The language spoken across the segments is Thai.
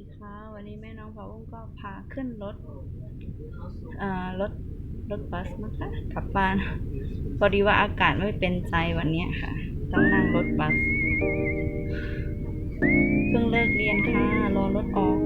ดีค่ะวันนี้แม่น้องพาวุ้งก็พาขึ้นรถเอ่อรถรถบัสนะคะกลับบ้าน พอดีว่าอากาศไม่เป็นใจวันนี้ค่ะ ต้องนั่งรถบัส เพิ่งเลิกเรียนค่ะ รอรถออก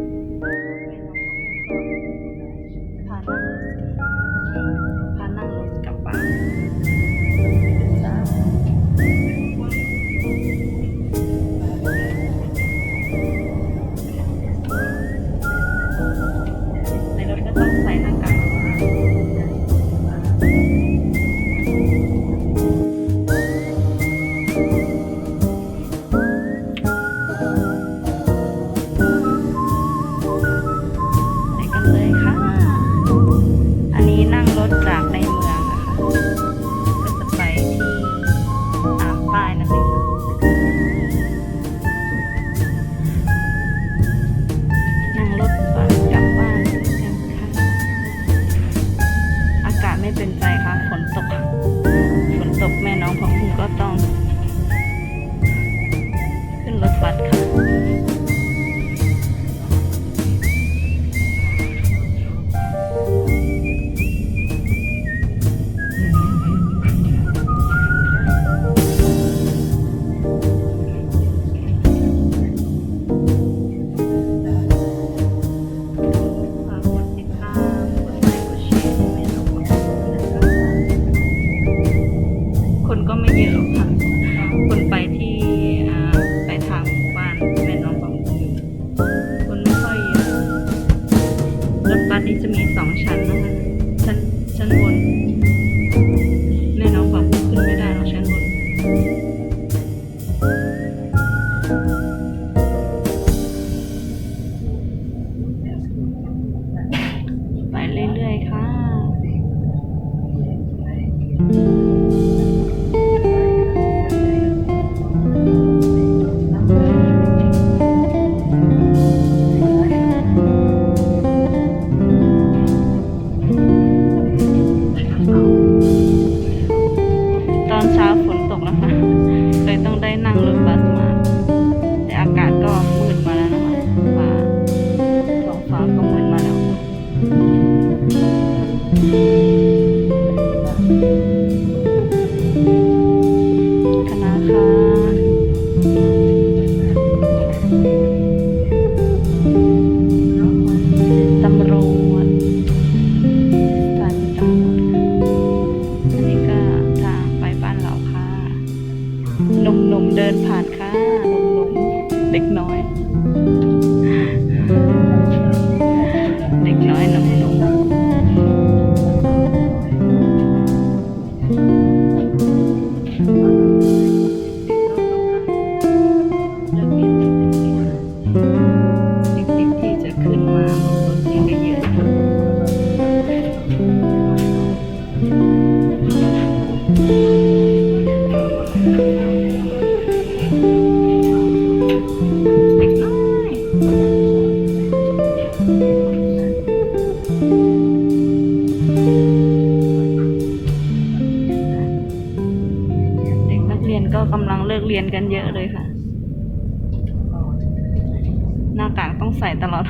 ตลอด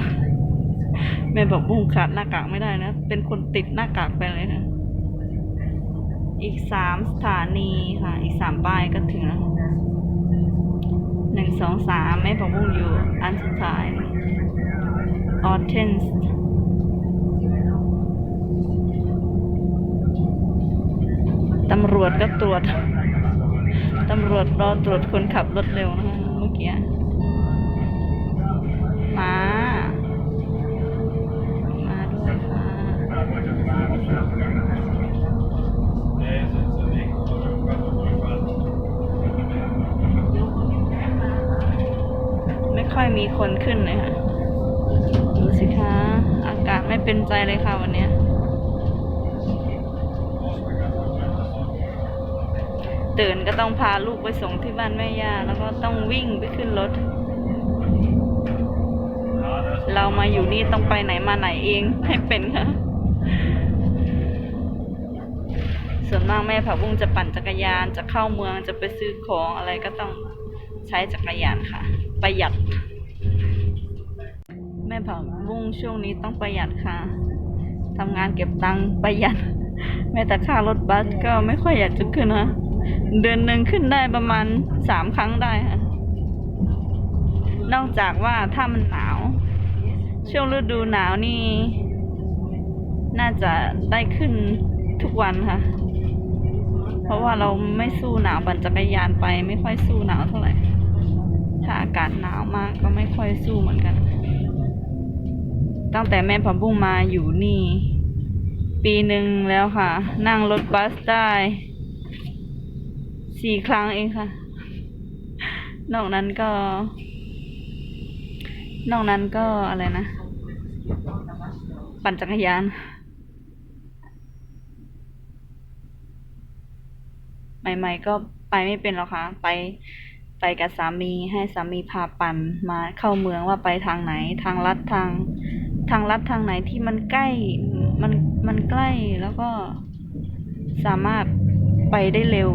แม่บอกบุ้งขาดหน้ากากไม่ได้นะ เป็นคนติดหน้ากากไปเลยนะ อีกสามสถานีค่ะ อีกสามป้ายก็ถึงแล้วหนึ่งสองสามแม่ผักบุ้งอยู่ อันสุดท้ายออเทนส์ตำรวจก็ตรวจ ตำรวจรอตรวจคนขับรถเร็วนะคะเมื่อกี้ มีคนขึ้นเลยค่ะ ดูสิคะ อากาศไม่เป็นใจเลยค่ะวันนี้ตื่นก็ต้องพาลูกไปส่งที่บ้านแม่ย่าแล้วก็ต้องวิ่งไปขึ้นรถ เรามาอยู่นี่ต้องไปไหนมาไหนเองให้เป็นค่ะ ส่วนมากแม่ผักบุ้งจะปั่นจักรยาน จะเข้าเมืองจะไปซื้อของอะไรก็ต้องใช้จักรยานค่ะ ประหยัด ม่ผักบุ้งช่วงนี้ต้องประหยัดค่ะทำงานเก็บตังค์ประหยัด แม้แต่ค่ารถบัสก็ไม่ค่อยอยากจะขึ้นนะเดือนหนึ่งขึ้นได้ประมาณสามครั้งได้ค่ะ นอกจากว่าถ้ามันหนาว ช่วงฤดูหนาวนี่ น่าจะได้ขึ้นทุกวันค่ะ เพราะว่าเราไม่สู้หนาวปั่นจักรยานไป ไม่ค่อยสู้หนาวเท่าไหร่ ถ้าอากาศหนาวมากก็ไม่ค่อยสู้เหมือนกัน ตั้งแต่แม่ผักบุ้งมาอยู่นี่ ปีหนึ่งแล้วค่ะ นั่งรถบัสได้สี่ครั้งเองค่ะ นอกนั้นก็ นอกนั้นก็อะไรนะ ปั่นจักรยาน ใหม่ ๆ ก็ไปไม่เป็นหรอกค่ะ ไปไปกับสามีให้สามีพาปั่นมาเข้าเมืองว่าไปทางไหนทางลัดทาง ทางลัดทางไหนที่มันใกล้มันมันใกล้แล้วก็สามารถไปได้เร็ว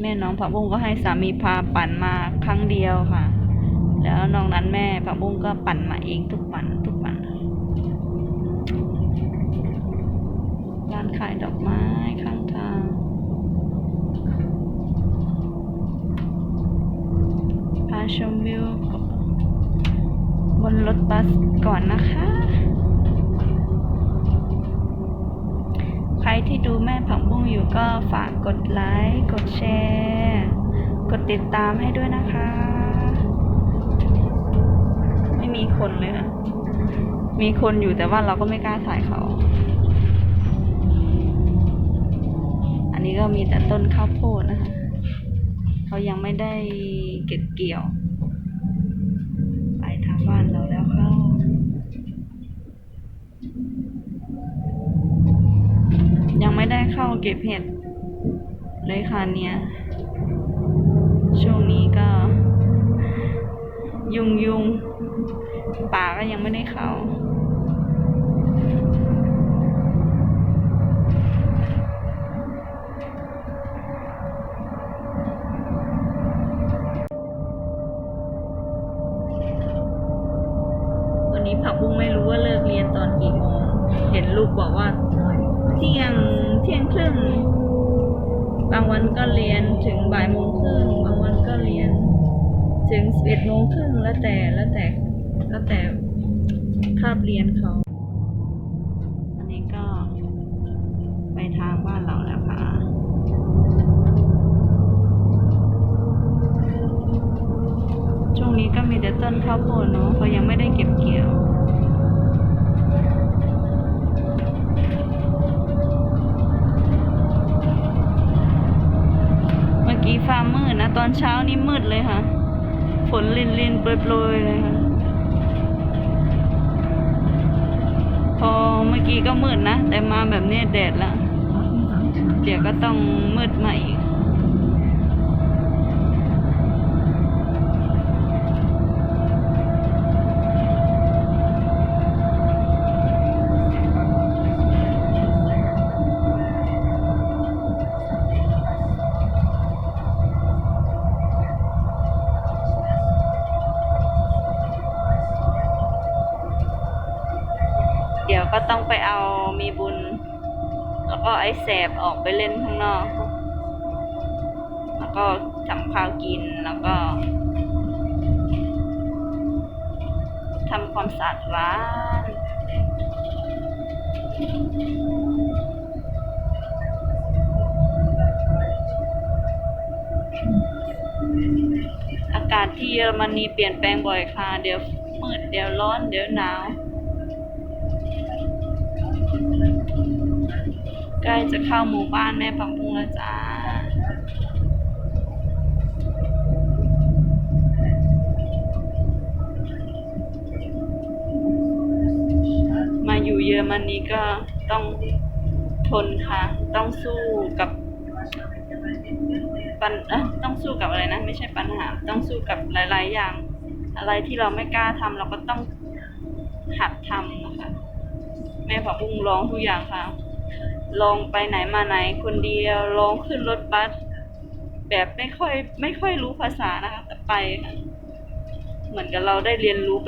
แม่น้องผักบุ้งก็ให้สามีพาปั่นมาครั้งเดียวค่ะ แล้วนอกนั้นแม่ผักบุ้งก็ปั่นมาเองทุกวันทุกวันร้านขายดอกไม้ข้างทางพาชมวิว บนรถบัสก่อนนะคะ ใครที่ดูแม่ผักบุ้งอยู่ก็ฝากกดไลค์ กดแชร์ กดติดตามให้ด้วยนะคะ ไม่มีคนเลยนะ มีคนอยู่แต่ว่าเราก็ไม่กล้าถ่ายเขา อันนี้ก็มีแต่ต้นข้าวโพดนะคะ เขายังไม่ได้เก็บเกี่ยว เข้าเก็บเห็ดเลยค่ะเนี่ย ช่วงนี้ก็ ยุงยุงป่าก็ยังไม่ได้เข้า วันนี้ผักบุ้งไม่รู้ว่าเลิกเรียนตอนกี่โมง เห็นลูกบอกว่า เที่ยงเที่ยงครึ่ง บางวันก็เรียนถึงบ่ายโมงครึ่งบางวันก็เรียน ถึงสิบเอ็ดโมงครึ่งแล้วแต่แล้วแต่แล้วแต่คาบเรียนเขาอันนี้ก็ไปทางบ้านเราแล้วค่ะช่วงนี้ก็มีแต่ต้นข้าวโพด ฟ้ามืดนะ ตอนเช้านี้มืดเลยค่ะ ฝนลินลินโปรยโปรยเลยค่ะ พอเมื่อกี้ก็มืดนะ แต่มาแบบนี้แดดละ เดี๋ยวก็ต้องมืดมาอีก ยวก็ต้องไปเอามีบุญ แล้วก็ไอ้แสบออกไปเล่นข้างนอก แล้วก็ทำข้าวกินแล้วก็ทำความสะอาดร้านอากาศที่เยอรมนีเปลี่ยนแปลงบ่อยค่ะ เดี๋ยวมืดเดี๋ยวร้อน เดี๋ยวหนาว ใกล้จะเข้าหมู่บ้านแม่ปังพุงแล้วจ้ามาอยู่เยอรมนีก็ต้องทนค่ะ ต้องสู้กับปัญเอะต้องสู้กับอะไรนะ ไม่ใช่ปัญหา ต้องสู้กับหลาย ๆ อย่าง อะไรที่เราไม่กล้าทำเราก็ต้องหัดทำนะคะ แม่ผักบุ้งลองทุกอย่างค่ะ ลองไปไหนมาไหนคนเดียวลองขึ้นรถบัสแบบไม่ค่อยไม่ค่อยรู้ภาษานะคะแต่ไปค่ะเหมือนกับเราได้เรียนรู้